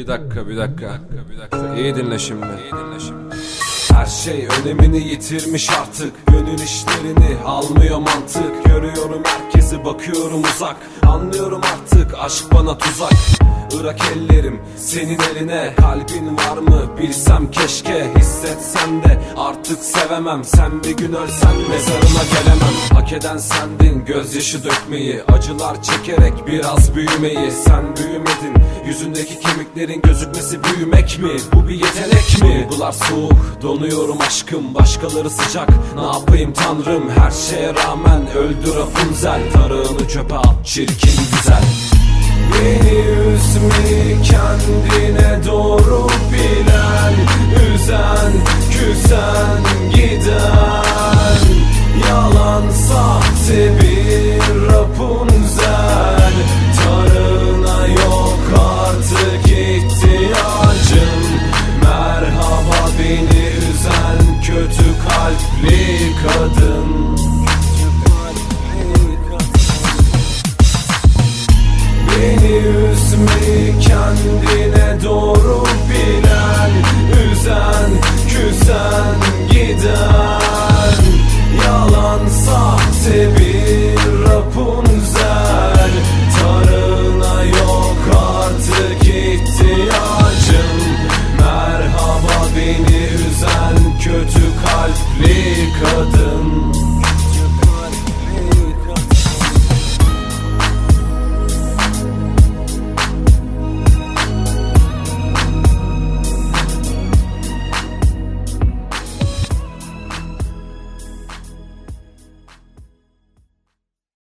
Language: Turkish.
Bir dakika, bir dakika, bir dakika. İyi dinle şimdi. İyi dinle şimdi. Her şey önemini yitirmiş artık Gönül işlerini almıyor mantık Görüyorum herkesi bakıyorum uzak Anlıyorum artık aşk bana tuzak Irak ellerim senin eline. Kalbin var mı bilsem keşke Hissetsem de. Artık sevemem Sen bir gün ölsen mezarına gelemem. Hak eden sendin gözyaşı dökmeyi. Acılar çekerek biraz büyümeyi. Sen büyümedin yüzündeki kemiklerin gözükmesi büyümek mi? Bu bir yetenek mi? Duygular soğuk donuyorum aşkım. Başkaları sıcak ne yapayım tanrım? Her şeye rağmen öldü Rapunzel. Tarağını çöpe at çirkin güzel Ritmi kendine doğru bilen Üzen, küsen, giden. Yalan sahte bir Rapunzel Tarına yok artık ihtiyacım. Merhaba beni üzen kötü kalpli kadın. kendi